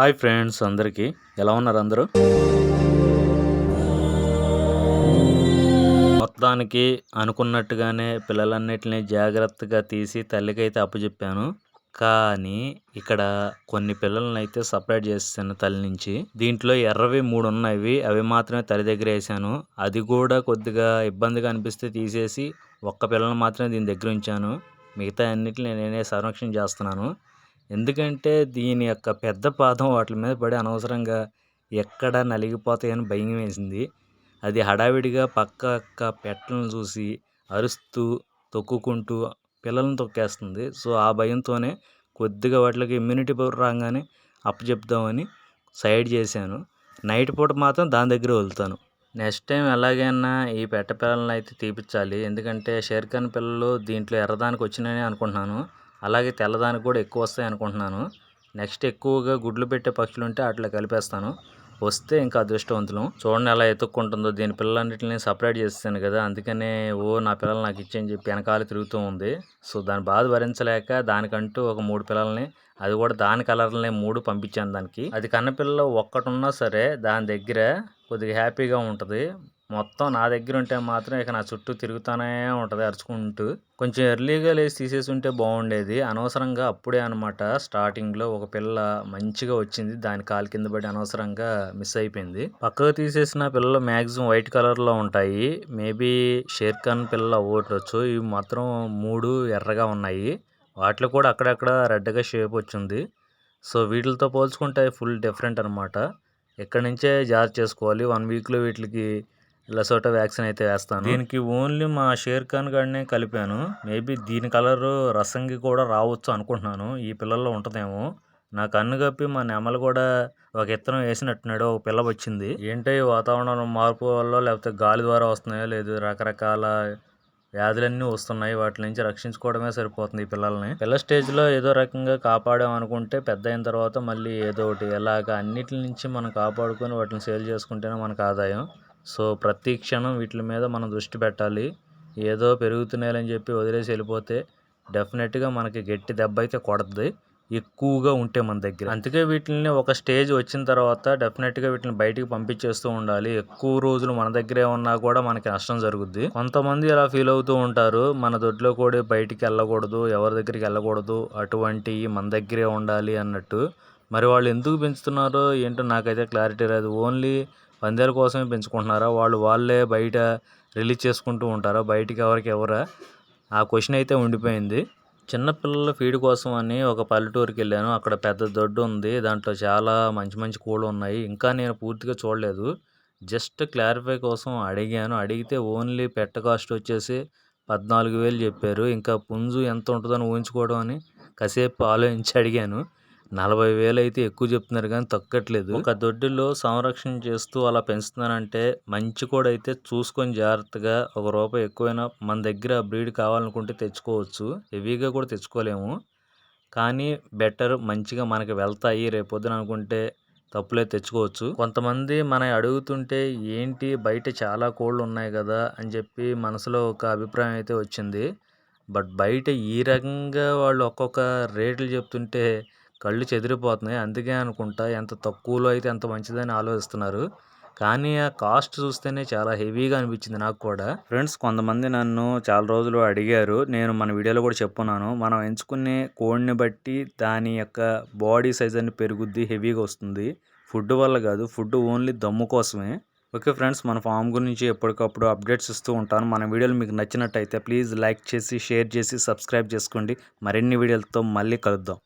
Hi friends అందరికీ. ఎలా ఉన్నారు అందరూ? మొత్తానికి అనుకున్నట్టుగానే పిల్లలన్నిటిని జాగ్రత్తగా తీసి తల్లికైతే అప్పచెప్పాను కానీ ఇక్కడ కొన్ని పిల్లల్ని అయితే సపరేట్ చేసాను తల్లి నుంచి. దీంట్లో ఎర్రవి మూడు ఉన్నాయి అవి మాత్రమే తల్లి దగ్గర వేసాను. అది కూడా కొద్దిగా ఇబ్బందిగా అనిపిస్తే తీసేసి ఒక్క పిల్లల్ని మాత్రమే దీని దగ్గర ఉంచాను. మిగతా అన్నిటిని నేనే సంరక్షణ చేస్తున్నాను. ఎందుకంటే దీని యొక్క పెద్ద పాదం వాటి మీద పడి అనవసరంగా ఎక్కడ నలిగిపోతాయని భయం వేసింది. అది హడావిడిగా పక్క పెట్టలను చూసి అరుస్తూ తొక్కుకుంటూ పిల్లలను తొక్కేస్తుంది. సో ఆ భయంతోనే కొద్దిగా వాటికి ఇమ్యూనిటీ పవర్ రాగానే అప్పచెప్దామని సైడ్ చేశాను. నైట్ పూట మాత్రం దాని దగ్గర వదులుతాను. నెక్స్ట్ టైం ఎలాగైనా ఈ పెట్ట పిల్లల్ని అయితే తీపిచ్చాలి. ఎందుకంటే షేర్ఖాన్ పిల్లలు దీంట్లో ఎర్రదానికి వచ్చినాయని అనుకుంటున్నాను. అలాగే తెల్లదానికి కూడా ఎక్కువ వస్తాయి అనుకుంటున్నాను. నెక్స్ట్ ఎక్కువగా గుడ్లు పెట్టే పక్షులు ఉంటే అట్లా కలిపేస్తాను. వస్తే ఇంకా అదృష్టవంతులం. చూడండి ఎలా ఎత్తుక్కుంటుందో. దీని పిల్లలన్నింటినీ సపరేట్ చేస్తాను కదా. అందుకనే ఓ నా పిల్లలు నాకు ఇచ్చేయని చెప్పి వెనకాల తిరుగుతూ ఉంది. సో దాని బాధ భరించలేక దానికంటూ ఒక మూడు పిల్లల్ని అది కూడా దాని కలర్లనే మూడు పంపించాను దానికి. అది కన్నపిల్ల ఒక్కటి ఉన్నా సరే దాని దగ్గర కొద్దిగా హ్యాపీగా ఉంటుంది. మొత్తం నా దగ్గర ఉంటే మాత్రం ఇక నా చుట్టూ తిరుగుతూనే ఉంటుంది అరుచుకుంటూ. కొంచెం ఎర్లీగా లేచి తీసేసి ఉంటే బాగుండేది. అనవసరంగా అప్పుడే అనమాట స్టార్టింగ్లో ఒక పిల్ల మంచిగా వచ్చింది. దాని కాలు కింద పడి అనవసరంగా మిస్ అయిపోయింది. పక్కకు తీసేసిన పిల్లలు మ్యాక్సిమం వైట్ కలర్లో ఉంటాయి. మేబీ షేర్ఖాన్ పిల్లలు అవ్వవచ్చు ఇవి మాత్రం మూడు ఎర్రగా ఉన్నాయి. వాటిలో కూడా అక్కడక్కడ రెడ్గా షేప్ వచ్చింది. సో వీటితో పోల్చుకుంటే ఫుల్ డిఫరెంట్ అనమాట ఇక్కడ నుంచే జార్ చేసుకోవాలి? వన్ వీక్లో వీటికి లసోటా వ్యాక్సిన్ అయితే వేస్తాను. దీనికి ఓన్లీ మా షేర్ ఖాన్ గాడినే కలిపాను. మేబీ దీని కలర్ రసంగి కూడా రావచ్చు అనుకుంటున్నాను. ఈ పిల్లల్లో ఉంటుందేమో. నా కన్ను కప్పి మా నెమలు కూడా ఒక ఇత్తనం వేసినట్టున్నాడు ఒక పిల్ల వచ్చింది. ఏంటో ఈ వాతావరణం మార్పు వల్ల లేకపోతే గాలి ద్వారా వస్తున్నాయో లేదు రకరకాల వ్యాధులన్నీ వస్తున్నాయి. వాటి నుంచి రక్షించుకోవడమే సరిపోతుంది ఈ పిల్లల్ని. పిల్ల స్టేజ్లో ఏదో రకంగా కాపాడాం అనుకుంటే పెద్ద అయిన తర్వాత మళ్ళీ ఏదో ఒకటి ఎలాగ అన్నిటి నుంచి మనం కాపాడుకొని వాటిని సేల్ చేసుకుంటేనే మనకు ఆదాయం. సో ప్రతి క్షణం వీటి మీద మనం దృష్టి పెట్టాలి. ఏదో పెరుగుతున్నాయని చెప్పి వదిలేసి వెళ్ళిపోతే డెఫినెట్గా మనకి గట్టి దెబ్బ అయితే కొడుతుంది. ఎక్కువగా ఉంటే మన దగ్గర. అందుకే వీటిని ఒక స్టేజ్ వచ్చిన తర్వాత డెఫినెట్గా వీటిని బయటికి పంపించేస్తూ ఉండాలి. ఎక్కువ రోజులు మన దగ్గరే ఉన్నా కూడా మనకి నష్టం జరుగుద్ది. కొంతమంది ఇలా ఫీల్ అవుతూ ఉంటారు. మన దొడ్లో కూడా బయటికి వెళ్ళకూడదు ఎవరి దగ్గరికి వెళ్ళకూడదు. అటువంటి మన దగ్గరే ఉండాలి అన్నట్టు. మరి వాళ్ళు ఎందుకు పెంచుతున్నారో ఏంటో నాకైతే క్లారిటీ రాదు. ఓన్లీ పందేల కోసమే పెంచుకుంటున్నారా? వాళ్ళు వాళ్ళే బయట రిలీజ్ చేసుకుంటూ ఉంటారా? బయటికి ఎవరికి ఎవరా? ఆ క్వశ్చన్ అయితే ఉండిపోయింది. చిన్నపిల్లల ఫీడ్ కోసం అని ఒక పల్లెటూరుకి వెళ్ళాను. అక్కడ పెద్ద దొడ్డు ఉంది. దాంట్లో చాలా మంచి మంచి కోళ్ళు ఉన్నాయి. ఇంకా నేను పూర్తిగా చూడలేదు. జస్ట్ క్లారిఫై కోసం అడిగాను. అడిగితే ఓన్లీ పెట్ట కాస్ట్ వచ్చేసి పద్నాలుగు వేలు చెప్పారు. ఇంకా పుంజు ఎంత ఉంటుందని ఊహించుకోవడం అని కాసేపు ఆలోచించి అడిగాను. నలభై వేలు అయితే ఎక్కువ చెప్తున్నారు కానీ తగ్గట్లేదు. ఒక దొడ్డిలో సంరక్షణ చేస్తూ అలా పెంచుతున్నారంటే మంచి కూడా అయితే చూసుకొని జాగ్రత్తగా ఒక రూపాయి ఎక్కువైనా మన దగ్గర బ్రీడ్ కావాలనుకుంటే తెచ్చుకోవచ్చు. హెవీగా కూడా తెచ్చుకోలేము. కానీ బెటర్ మంచిగా మనకి వెళ్తాయి. రేపొద్దున అనుకుంటే తప్పులే తెచ్చుకోవచ్చు. కొంతమంది మన అడుగుతుంటే ఏంటి బయట చాలా కోళ్ళు ఉన్నాయి కదా అని చెప్పి మనసులో ఒక అభిప్రాయం అయితే వచ్చింది. బట్ బయట ఈ రకంగా వాళ్ళు ఒక్కొక్క రేట్లు చెప్తుంటే కళ్ళు చెదిరిపోతున్నాయి. అందుకే అనుకుంటా ఎంత తక్కువలో అయితే ఎంత మంచిదని ఆలోచిస్తున్నారు. కానీ ఆ కాస్ట్ చూస్తేనే చాలా హెవీగా అనిపించింది నాకు కూడా. ఫ్రెండ్స్ కొంతమంది నన్ను చాలా రోజులు అడిగారు. నేను మన వీడియోలో కూడా చెప్పున్నాను. మనం ఎంచుకునే కోడ్ని బట్టి దాని యొక్క బాడీ సైజ్ అని పెరుగుద్ది హెవీగా వస్తుంది. ఫుడ్ వల్ల కాదు ఫుడ్ ఓన్లీ దమ్ము కోసమే. ఓకే ఫ్రెండ్స్ మన ఫామ్ గురించి ఎప్పటికప్పుడు అప్డేట్స్ ఇస్తూ ఉంటాను. మన వీడియోలు మీకు నచ్చినట్టయితే ప్లీజ్ లైక్ చేసి షేర్ చేసి సబ్స్క్రైబ్ చేసుకోండి. మరిన్ని వీడియోలతో మళ్ళీ కలుద్దాం.